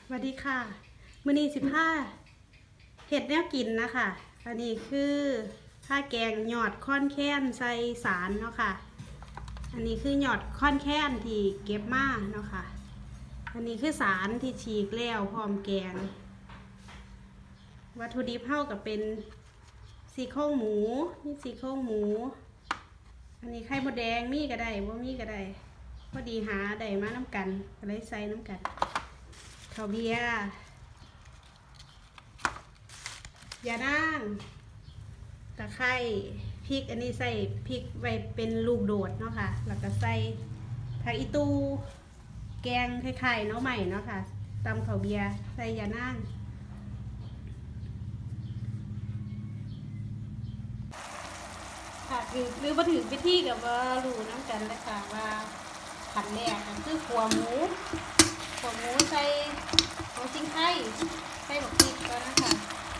สวัสดีค่ะ มื้อนี้สิบห้าเห็ดแนวกินนะคะ อันนี้คือผ้าแกงหยอดค่อนแค้นใส่สารเนาะค่ะ อันนี้คือหยอดค่อนแค้นที่เก็บมาเนาะค่ะ อันนี้คือสารที่ฉีกแล้วพร้อมแกง วัตถุดิบเท่ากับเป็นซี่โครงหมูนี่ซี่โครงหมู อันนี้ไข่มดแดงมีก็ได้ว่ามีก็ได้พอดีหาได้มาน้ำกันก็เลยใส่น้ำกัน ข้าเบียร์ยาด่างตะไคร้พริกอันนี้ใส่พริกไว้เป็นลูกโดดเนาะค่ะ แล้วก็ใส่ผักอีตู แกงไข่ๆเนาะใหม่เนาะค่ะตำข้าเบียร์ใส่ยาด่างค่ะถือหรือว่าถือไปที่กับว่ารู้น้ำกันเลยค่ะว่าขันแรกก็คือขัวหมู ขัวหมูใส่ของจริงไทยใส่บักพริกก่อนนะคะ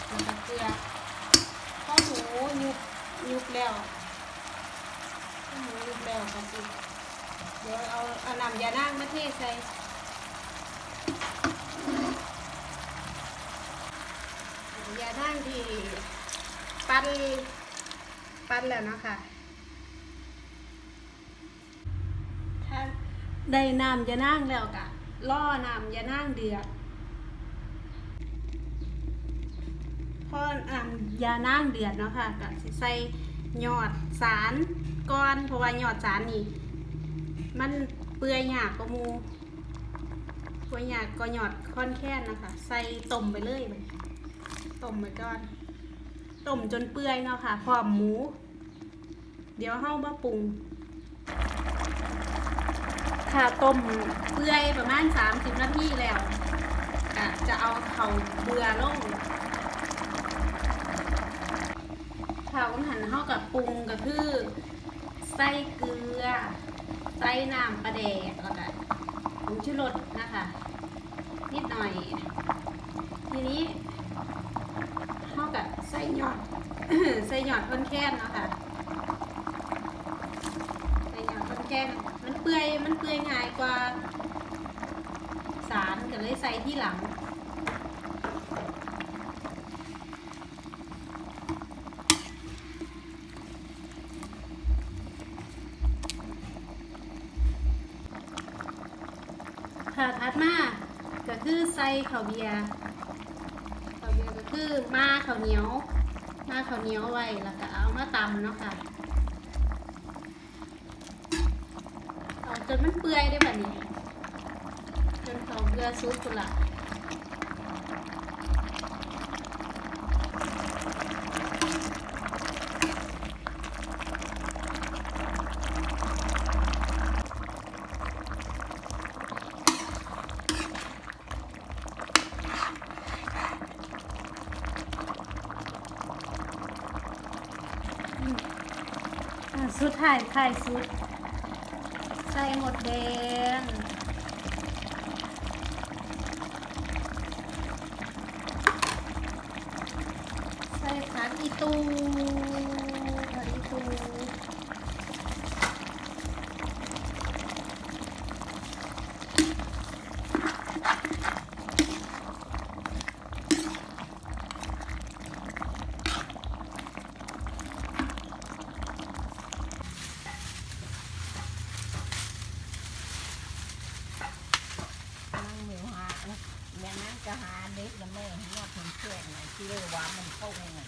แล้วก็เกลือข้าวหมูยุบยุบแล้วข้าวหมูยุบแล้วก็สิเดี๋ยวเอาเอาน้ำยานั่งมาเทใส่ยานั่งที่ปั้นปั้นแล้วเนาะค่ะถ้าได้น้ำจะนั่งแล้วกะ ล่อนำจะนั่งเดือดพอนำยานั่งเดือดเนาะค่ะกะสิใส่หยอดสารก่อนเพราะว่าหยอดสารนี่ มันเปื่อยยากกว่าหมูเปื่อยยากก็หยอดค่อนแค้นนะคะ ใส่ต้มไปเลยต้มไปก่อนต้มจนเปื่อยเนาะค่ะพร้อมหมู เดี๋ยวเฮามาปรุง ค่ะต้มเปื่อยประมาณ 30 นาทีแล้วก็จะเอาเขาเบื่อลงข้าวหันเฮากับปรุงก็คือใส่เกลือใส่น้ำปลาแดกแล้วก็ผงชูรสนะคะ นิดหน่อย ทีนี้เท่ากับใส่หยอดใส่หยอดคนแค้นเนาะค่ะใส่หยอดคนแค้น มันเปื่อยมันเปื่อยง่ายกว่า สารก็เลยใส่ที่หลังค่ะถัดมาก็คือใส่ข้าวเบียร์ข้าวเบียร์ก็คือมาข้าวเหนียวมาข้าวเหนียวไว้แล้วก็เอามาตำเนาะค่ะ จนมันเปื่อยได้แบบนี้ จนเขาเบียร์ซุปกุละอะสุดท้ายไข่สุด ใส่หมดแดง ใส่ผักอีตูผักอีตู แม่นั้นก็หาเด็กแล้วแม่นวดผมเชื่อไงที่เรียกว่ามันโป้งไง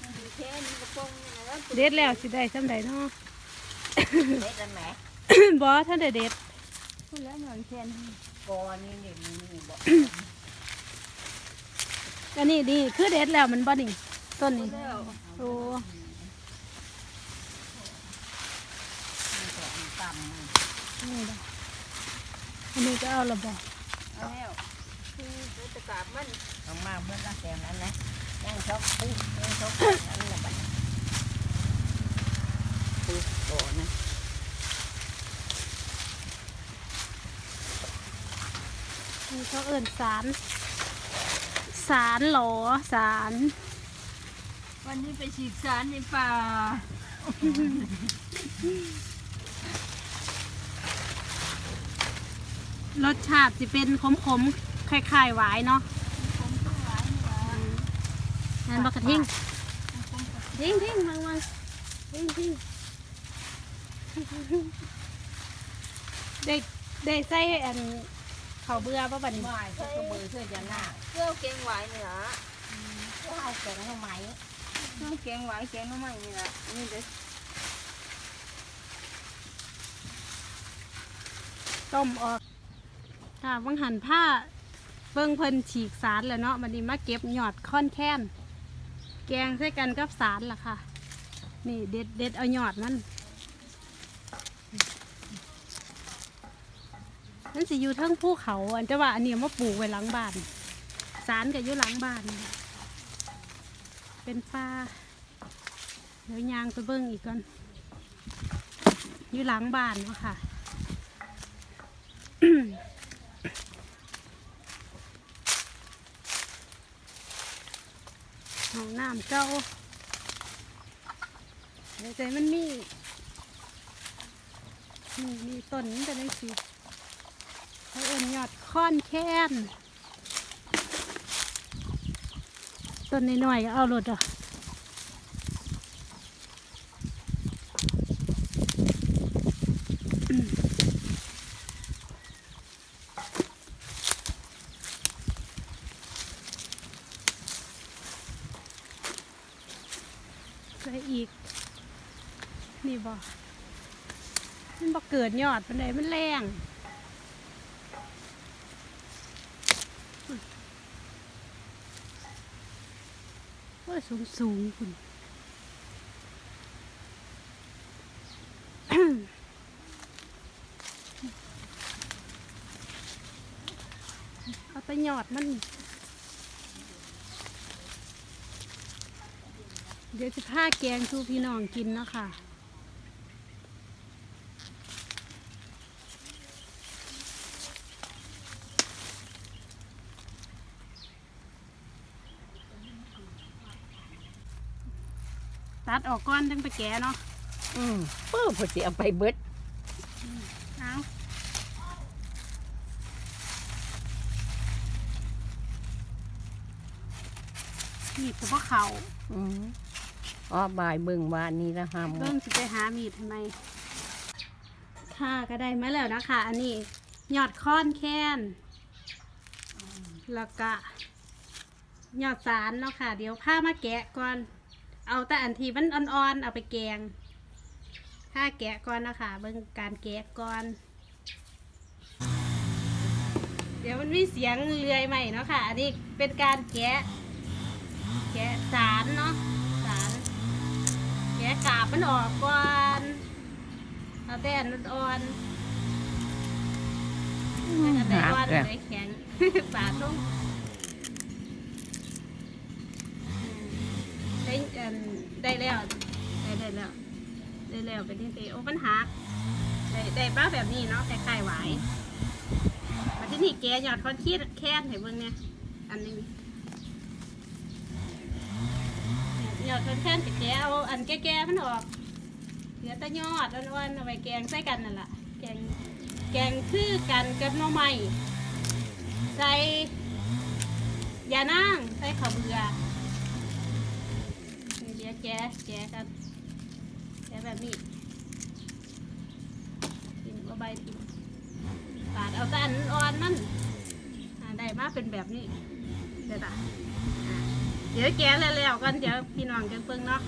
มันดีแค่นี้ก็โป้งไงแล้วเด็ดแล้วสิได้สำใดเนาะ เด็กแล้วแหม่บอท่านได้เด็ดพูดแล้วนอนแค่นี้กอนี่เด็กนี่นี่บอกอันนี้ดีคือเด็ดแล้วมันบ่นี่ต้นนี้แล้วโอ้มันก็อันต่ำมันนี่ดอกอันนี้ก็เอาละบ่เอาแล้วคือจะ กราบมันเอามาเมื่อละแกนั้นนะนั่งชอบปุ๊บนั่งชอบนั่นแหละบัดปุ๊บโตนะนี่เขาเอิ่นสาร สารหลอสาร วันนี้ไปฉีดสารในป่ารสชาติสิเป็นขมขมๆ คล้ายๆหวายเนาะผมต้องหวานเหรอนั่นบักกระทิงทิงทิงมังมังทิงทิงได้ได้ใส่อันเขาวเบื่อป่ะบัดนี้ไม่ก็กระบือเพื่อจะหน้าเจ้าเกงไหวนี่ล่ะก็เอาแกงทำไมเจ้าเกงไหวเกงน้ำใหม่นี่ล่ะนี่เด้อต้มออกค่ะวังหันผ้า เบิ่งเพิ่นฉีกสารแล้วเนาะบัดนี้มาเก็บหยอดค่อนแค้นแกงใส่กันกับสารล่ะค่ะ นี่เด็ดเด็ดเอาหยอดมันนั่นสิอยู่ทั้งภูเขาอันจะว่าอันนี้มาปลูกไว้หลังบ้านสารก็อยู่หลังบ้าน เป็นป่าเดี๋ยวยางไปเบิ่งอีกก่อนอยู่หลังบ้านเนาะค่ะามเจ้าเดี๋ยวใจมันมีนี่มีต้นมันจะได้สิเขาเอ็นยอดค้อนแค้นต้นน้อยๆเอาหลดอะ ใส่อีก นี่บ่มันบ่เกิดยอดปันใดมันแรงว่าสูงสูงคุณเอาไปหยอดมัน ดี๋ยวจะพาแกงสู่พี่น้องกินเนาะค่ะตัดออกก้อนตั้งไปแกะเนาะอืมเปื้อพอสิเอาไปเบิดเอามีดกับพวกเขาอืม อ๋อบายเบิ่งวานนี้ละห้ามเริ่มจะไปหามีดทำไม ค่ะก็ได้มาแล้วนะคะ อันนี้ยอดค้อนแค้นแล้วก็ยอดสารเนาะค่ะ เดี๋ยวผ้ามาแกะก่อน เอาแต่อันทีมันอ่อนๆ เอาไปแกงผ้าแกะก่อนนะคะ เบิ่งการแกะก่อน เดี๋ยวมันมีเสียงเลื่อยใหม่เนาะค่ะ อันนี้เป็นการแกะ แกะสารเนาะ แกะกาบมันออกก่อนเอาแต่อันอ่อนๆอันไหนอ่อนอันไหนแข็งปาดลงได้อันได้แล้วได้ได้แล้วได้แล้วเป็นที่ตีโอ้ปัญหาได้ได้บ้าแบบนี้เนาะคล้ายๆหวายมาที่นี่แกะหยอดคอนคีดแค้นให้เบิ่งเนี่ยอันนี้ห ยอดคอนแค้นจะแกะเอาอันแก่ๆมันออกเหลือแต่ยอดอ่อนๆเอาไปแกงใส่กันนั่นแหละแกงแกงคือกันกับหน่อไม้ใส่ยานั่งใส่ข้าวเบื่อนี่เดี๋ยวแกะแกะกันแค่แบบนี้กินก็ใบติปาดเอาแต่อันอ่อนมันอ่าได้มาเป็นแบบนี้เดี๋ยวตา เดี๋ยวแกะแล้วๆกันเดี๋ยวพี่น้องจะเพิ่งเนาะ